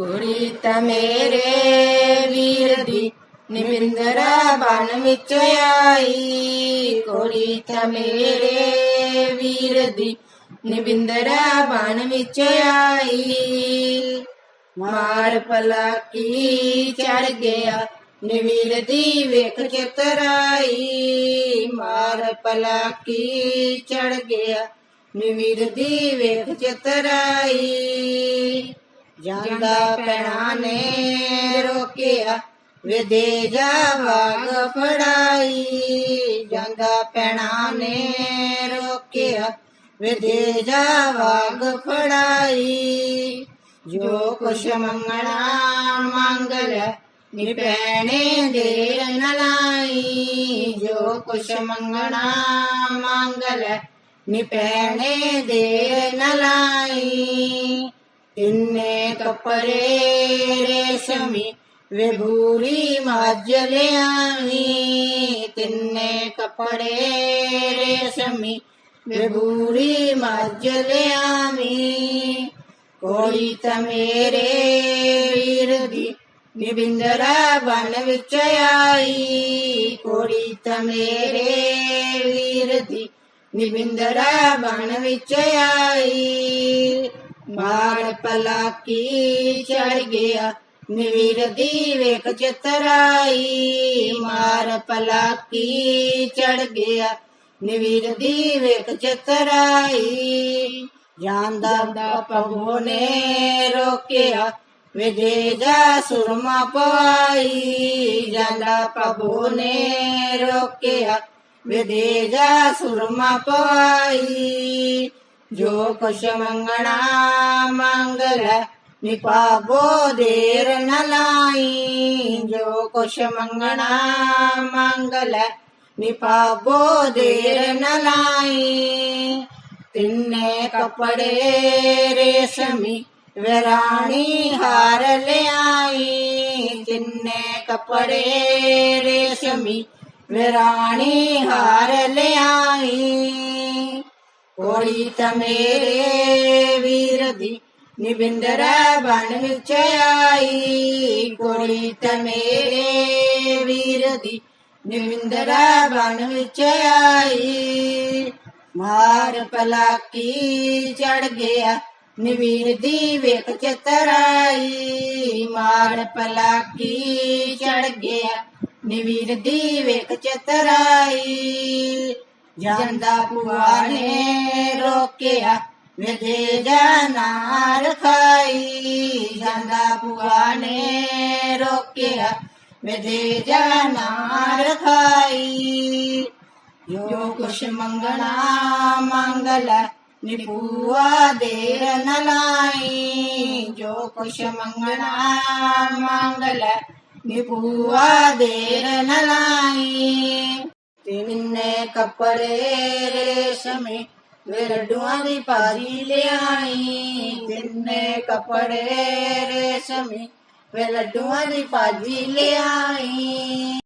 ਕੁੜੀ ਤਾਂ ਮੇਰੇ ਵੀਰ ਦੀ ਨਿਬਿੰਦਰਾ ਬਨ ਵਿੱਚ ਆਈ। ਕੁੜੀ ਤਾਂ ਮੇਰੇ ਵੀਰ ਦੀ ਨਿਬਿੰਦਰਾ ਬਨ ਵਿੱਚ ਆਈ। ਮਾਰ ਪਲਾ ਕੀ ਚੜ ਗਿਆ ਨਿਵੀਰ ਦੀ ਵੇਖ ਚਤਰਾਈ ਮਾਰ ਪਲਾ ਕੀ ਚੜ ਗਿਆ ਨਿਵੀਰ ਦੀ ਵੇਖ ਚਤਰਾਈ ਜਾਂਦਾ ਪੈਣਾ ਨੇ ਰੋਕਿਆ ਵੇ ਦੇ ਜਾ ਵਾਗ ਫੜਾਈ। ਜਾਂਦਾ ਪੈਣਾ ਨੇ ਰੋਕਿਆ ਵੇ ਦੇ ਫੜਾਈ। ਜੋ ਕੁਛ ਮੰਗਣਾ ਮੰਗ ਲੈ, ਨੀ ਪੈਣੇ ਦੇ ਨਲਾਈ ਜੋ ਕੁਛ ਮੰਗਣਾ ਮੰਗ ਲੈ, ਨੀ ਪੈਣੇ ਦੇ ਨਲਾਈ ਤਿੰਨੇ ਕੱਪੜੇ ਰੇਸ਼ਮੀ ਵੇ ਭੂਰੀ ਤਿੰਨੇ ਕੱਪੜੇ ਰੇਸ਼ਮੀ ਵੇ ਭੂਰੀ ਮੱਝ ਲਿਆਵੀ। ਕੋਈ ਤਾਂ ਮੇਰੇ ਵੀਰ ਦੀ ਨਿਬਿੰਦਰਾ ਬਨ ਵਿੱਚ ਆਈ। ਕੋੜੀ ਤਾਂ ਮੇਰੇ ਵੀਰ ਦੀ ਨਿਬਿੰਦਰਾ ਬਨ ਵਿੱਚ ਆਈ। ਮਾਰ ਪਲਾ ਕੀ ਚੜ ਗਿਆ ਨਿਵੀਰ ਦੀ ਵੇਖ ਚਤਰਾਈ ਮਾਰ ਪਲਾ ਕੀ ਚੜ ਗਿਆ ਨਿਵੀਰ ਦੀ ਵੇਖ ਚਤਰਾਈ ਜਾਂਦਾ ਦਾ ਪਗੋ ਨੇ ਰੋਕਿਆ ਵਿਦੇ ਜਾ ਸੁਰਮਾ ਪਵਾਈ। ਜਾਂਦਾ ਪਗੋ ਨੇ ਰੋਕਿਆ ਵਿਦੇ ਜਾ ਸੁਰਮਾ ਪਵਾਈ। ਜੋ ਕੁਛ ਮੰਗਣਾ ਮੰਗਲ ਲੈ ਨਿਪਾਵੋ ਦੇਰ ਨ ਲਾਈ ਜੋ ਕੁਛ ਮੰਗਣਾ ਮੰਗਲ ਲੈ ਨਿਪਾਵੋ ਦੇਰ ਨ ਲਾਈ ਤਿੰਨੇ ਕਪੜੇ ਰੇਸ਼ਮੀ ਵਰਾਣੀ ਹਾਰ ਲਿਆਈ ਤਿੰਨੇ ਕਪੜੇ ਰੇਸ਼ਮੀ ਵਰਾਣੀ ਹਾਰ ਲਿਆਈ ਕੋਈ ਤਾਂ ਮੇਰੇ ਵੀਰ ਦੀ ਨਿਬਿੰਦਰਾ ਬਣ ਵਿੱਚ ਆਈ ਕੋਈ ਤਾਂ ਮੇਰੇ ਵੀਰ ਦੀ ਨਿਬਿੰਦਰਾ ਬਣ ਵਿੱਚ ਆਈ ਮਾਰ ਪਲਾਕੀ ਚੜ ਗਿਆ ਨਿਵੀਰ ਦੀ ਵੇਖ ਚਤਰਾਈ ਮਾਰ ਪਲਾਕੀ ਚੜ ਗਿਆ ਨਿਵੀਰ ਦੀ ਵੇਖ ਚਤਰਾਈ ਜਾਂਦਾ ਭੂਆ ਨੇ ਰੋਕਿਆ ਵਿਦੇ ਜਾਨਾਰ ਖਾਈ। ਜਾਂਦਾ ਭੂਆ ਨੇ ਰੋਕਿਆ ਵਿਦੇ ਜਾਨਾਰ ਖਾਈ। ਜੋ ਕੁਛ ਮੰਗਣਾ ਮੰਗ ਲੈ, ਨਿਪੂਆ ਦੇਰ ਨ ਲਾਈ। ਜੋ ਕੁਛ ਮੰਗਣਾ ਮੰਗ ਲੈ, ਨਿਪੂਆ ਦੇਰ ਨ ਲਾਈ। ਕੱਪੜੇ ਰੇਸ਼ਮੀ, ਵੇ ਲੱਡੂਆਂ ਦੀ ਭਾਰੀ ਲਿਆਈ। ਤਿੰਨੇ ਕੱਪੜੇ ਰੇਸ਼ਮੀ, ਵੇ ਲੱਡੂਆਂ ਦੀ ਭਾਜੀ ਲਿਆਈ।